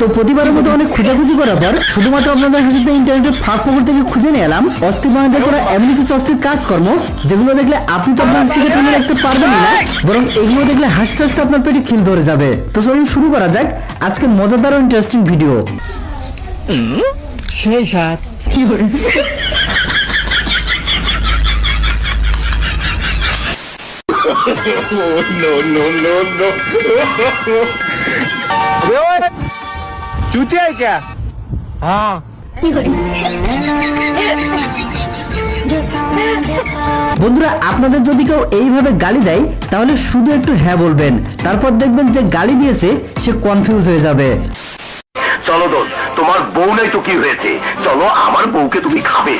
তো প্রতিবারের মতো অনেক খোঁজাখুঁজি করার পর শুধুমাত্র আপনাদের সাথে ইন্টারনেটের ফাঁক পকর থেকে খুঁজে নিয়ে এলাম। অস্থির বানাতে করা এমন কিছু অস্থির কাজকর্ম যেগুলো দেখলে আপনি তো আপনার শিখে তুলে রাখতে পারবেন না বরং এগুলো দেখলে হাসতে হাসতে আপনার পেটে খিল ধরে যাবে। তো চলুন শুরু করা যাক আজকের মজাদার ও ইন্টারেস্টিং ভিডিও সেই সাত चूतिया है क्या हाँ বন্ধুরা আপনাদের যদি কেউ এইভাবে গালি দেয় তাহলে শুধু একটু হ্যাঁ বলবেন তারপর দেখবেন যে গালি দিয়েছে সে কনফিউজ হয়ে যাবে চলো দোষ তোমার বউ নাই তো কি হয়েছে? চলো আমার বউকে তুমি খাবে।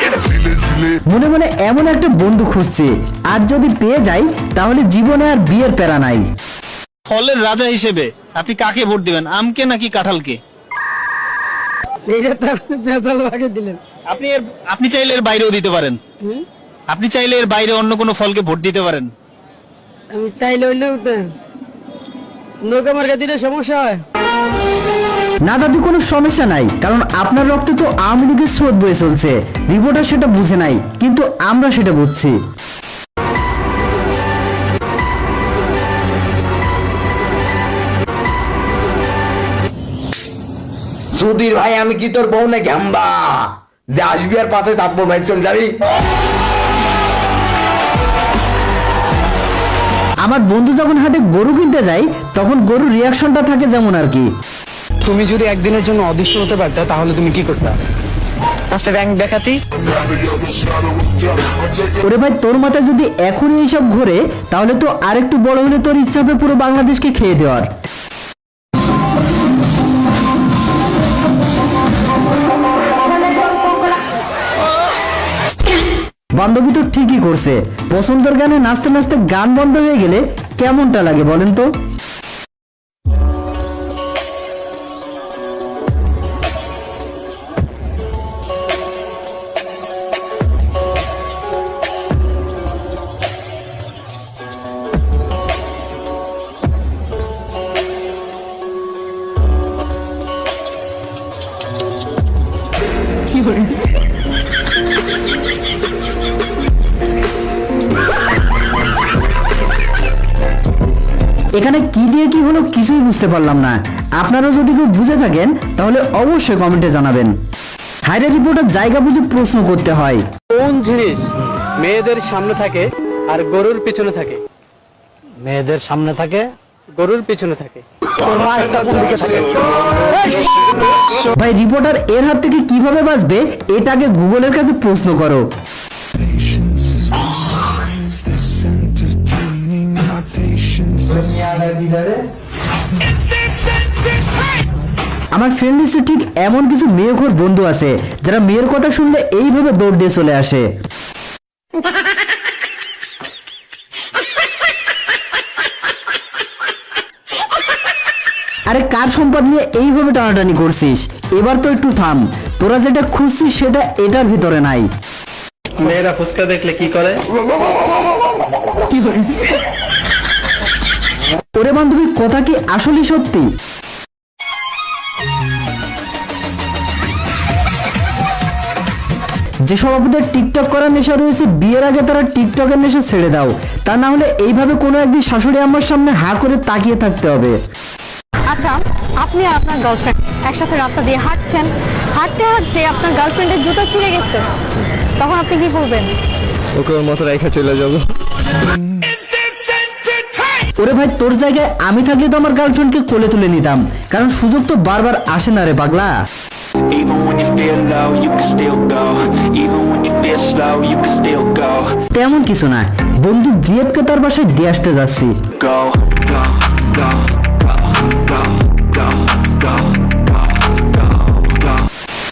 মনে মনে এমন একটা বন্ধু খুঁজছে। আর যদি পেয়ে যাই তাহলে জীবনে আর বিয়ের প্যারা নাই। ফলের রাজা হিসেবে আপনি কাকে ভোট দিবেন আমকে নাকি কাঁঠালকে? এইটা তো আপনি ভাগে দিলেন। আপনি এর আপনি চাইলে এর বাইরেও দিতে পারেন। আপনি চাইলে এর বাইরে অন্য কোনো ফলকে ভোট দিতে পারেন। আমি চাইলে অন্য নৌকা মার্কা দিলে সমস্যা হয়। না দাদি কোনো সমস্যা নাই কারণ আপনার রক্তে তো আওয়ামী লীগের স্রোত বয়ে চলছে। রিপোর্টার সেটা বুঝে নাই কিন্তু আমরা সেটা বুঝছি। সুধীর ভাই আমি কি তোর বউ না ঘ্যাম্বা যে আসবি আর পাশে থাকব ভাই চল যাবি। আমার বন্ধু যখন হাটে গরু কিনতে যায় তখন গরুর রিয়াকশনটা থাকে যেমন আর কি। তুমি যদি একদিনের জন্য অদৃশ্য হতে পারতে তাহলে তুমি কি করতে? পাঁচটা ব্যাংক দেখাতি। ওরে ভাই তোর মাথায় যদি এখনই এইসব ঘোরে তাহলে তো আরেকটু বড় হলে তোর ইচ্ছা হবে পুরো বাংলাদেশকে খেয়ে দেওয়ার। বান্ধবী তো ঠিকই করছে। পছন্দের গানে নাচতে নাচতে গান বন্ধ হয়ে গেলে কেমনটা লাগে বলেন তো? এখানে কি হলো কিছুই বুঝতে পারলাম না। আপনারা যদি কেউ বুঝে থাকেন তাহলে অবশ্যই কমেন্টে জানাবেন। হাইরে রিপোর্টার জায়গা বুঝে প্রশ্ন করতে হয়। কোন জিনিস মেয়েদের সামনে থাকে আর গরুর পিছনে থাকে? মেয়েদের সামনে থাকে? গরুর পিছনে থাকে। ভাই রিপোর্টার এর হাত থেকে কীভাবে বাঁচবে এটাকে গুগলের কাছে প্রশ্ন করো। আমার ফ্রেন্ড লিস্টে ঠিক এমন কিছু মেয়েঘর বন্ধু আছে যারা মেয়ের কথা শুনলে এইভাবে দৌড় দিয়ে চলে আসে। আরে কার সম্পদ নিয়ে এইভাবে টানাটানি করছিস? এবার তো একটু থাম তোরা যেটা খুঁজছিস সেটা এটার ভিতরে নাই। মেয়েরা ফুচকা দেখলে কি করে? ওরে বান্ধবী কথা কি আসলে সত্যি? যে সভাপতির টিকটক করার নেশা রয়েছে বিয়ের আগে তারা টিকটকের নেশা ছেড়ে দাও। তা না হলে এইভাবে কোনো একদিন শাশুড়ি আমার সামনে হা করে তাকিয়ে থাকতে হবে। আচ্ছা আপনি আর আপনার গার্লফ্রেন্ড একসাথে রাস্তা দিয়ে হাঁটছেন। হাঁটতে হাঁটতে আপনার গার্লফ্রেন্ডের জুতো ছিঁড়ে গেছে। তখন আপনি কি করবেন ওকে ওর মতো রেখে চলে যাব। ওরে ভাই তোর জায়গায় আমি থাকলে তো আমার গার্লফ্রেন্ডকে কোলে তুলে নিতাম। কারণ সুযোগ তো বারবার আসে না রে পাগলা। তেমন কিছু না। বন্ধু জিয়েদকে তার বাসায় দিয়ে আসতে যাচ্ছি।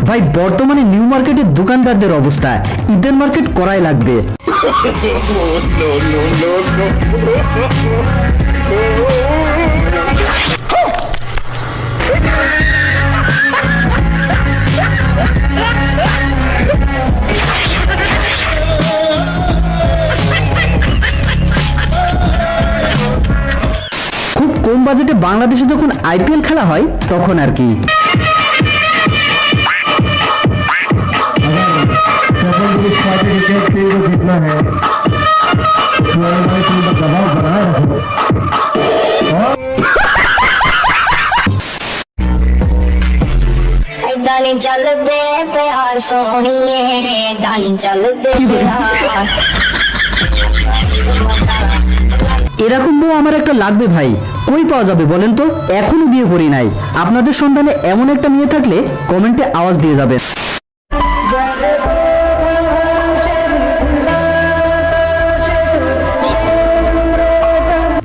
ভাই বর্তমানে নিউ মার্কেটের দোকানদারদের অবস্থা। ইডেন মার্কেট করাই লাগবে। no, খুব কম বাজেটে বাংলাদেশে যখন আইপিএল খেলা হয় তখন আর কি। जीतना এরকম বউ আমার একটা লাগবে ভাই। কই পাওয়া যাবে বলেন তো? এখনও বিয়ে করি নাই। আপনাদের সন্ধানে এমন একটা মেয়ে থাকলে কমেন্টে আওয়াজ দিয়ে যাবেন।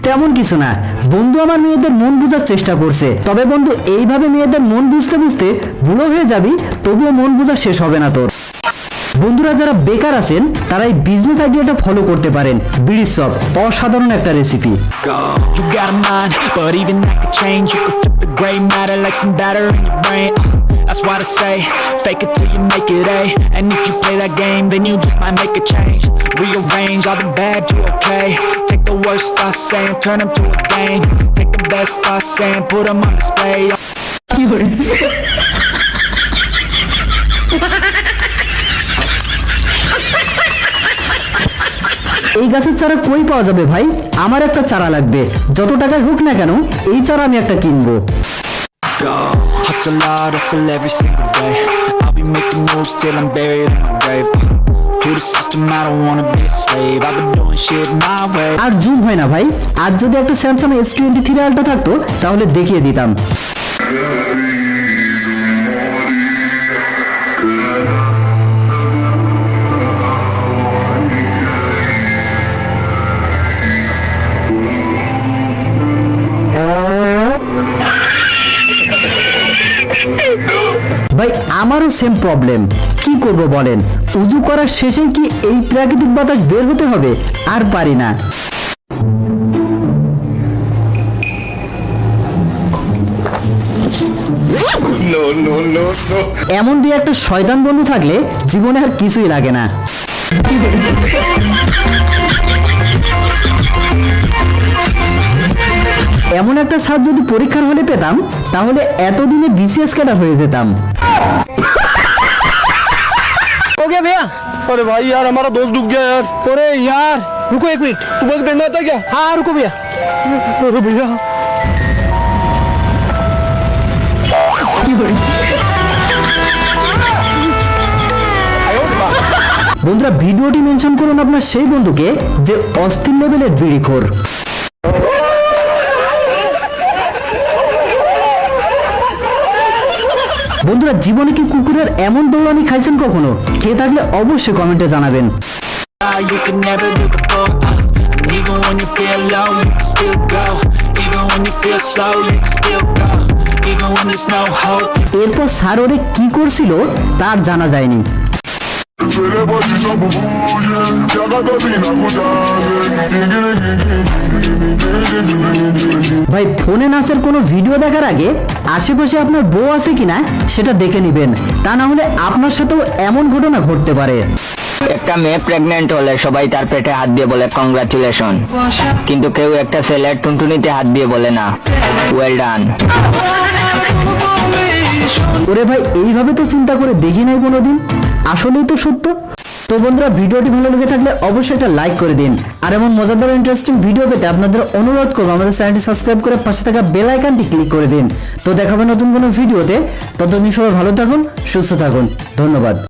তেমন কিছু না। বন্ধু আমার মেয়েদের মন বোঝার চেষ্টা করছে। তবে বন্ধু, এইভাবে মেয়েদের মন বুঝতে বুঝতে বুড়ো হয়ে যাবি, তবুও মন বোঝা শেষ হবে না তোর। বন্ধুরা, যারা বেকার আছেন তারা এই বিজনেস আইডিয়াটা ফলো করতে পারেন। বিড়ি চপ অসাধারণ একটা recipe gray matter like some batter in your brain. That's why they say, fake it till you make it A. And if you play that game, then you just might make a change. Rearrange all the bad to okay. Take the worst thoughts saying, turn them to a game. Take the best thoughts saying, put them on display. এই গাছের চারা কই পাওয়া যাবে ভাই আমার একটা চারা লাগবে যত টাকায় হোক না কেন এই চারা আমি একটা কিনবো go. Hustle hard, hustle every single day. I'll be making moves till I'm buried in my grave. To the system, I don't wanna be a slave. I've been doing shit my way. আর zoom হয় না ভাই আজ যদি একটা Samsung S twenty three আলটা থাকতো তাহলে দেখিয়ে দিতাম সেম প্রবলেম কি করব বলেন? উজু করার শেষেই কি এই প্রাকৃতিক বাতাস বের হতে হবে? আর পারি না। এমন দিয়ে একটা শয়তান বন্ধু থাকলে জীবনে আর কিছুই লাগে না। এমন একটা স্বাদ যদি পরীক্ষার হলে পেতাম তাহলে এতদিনে বিসিএস ক্যাডার হয়ে যেতাম। गया भैया अरे भाई यार हमारा दोस्त डूब गया यार अरे यार रुको एक मिनट तू बस करना था क्या हाँ रुको भैया अरे भैया বন্ধুরা ভিডিওটি মেনশন করুন আপনার সেই বন্ধুকে যে অস্থির লেভেলের বিড়িখোর বন্ধুরা, জীবনে কি কুকুরের এমন দৌড়ানি খাইছেন কখনো? খেয়ে থাকলে অবশ্যই কমেন্টে জানাবেন। এরপর সারোরে কি করছিল তার জানা যায়নি। ভাই ফোনে নাচের কোনো ভিডিও দেখার আগে আশেপাশে আপনার বউ আছে কিনা সেটা দেখে নেবেন। তা না হলে আপনার সাথেও এমন ঘটনা ঘটতে পারে। একটা মেয়ে প্রেগনেন্ট হলে সবাই তার পেটে হাত দিয়ে বলে কংগ্রাচুলেশন কিন্তু কেউ একটা ছেলের টুনটুনিতে হাত দিয়ে বলে না। ওয়েল ডান ওরে ভাই এইভাবে তো চিন্তা করে দেখি নাই কোনোদিন? আসলেই তো সত্য। তো বন্ধুরা, ভিডিওটি ভালো লেগে থাকলে অবশ্যই একটা লাইক করে দিন। আর এমন মজাদার ইন্টারেস্টিং ভিডিও পেতে আপনাদের অনুরোধ করব আমাদের চ্যানেলটি সাবস্ক্রাইব করে পাশে থাকা বেল আইকনটি ক্লিক করে দিন। তো দেখাবে নতুন কোনো ভিডিওতে ততদিন সবাই ভালো থাকুন, সুস্থ থাকুন। ধন্যবাদ।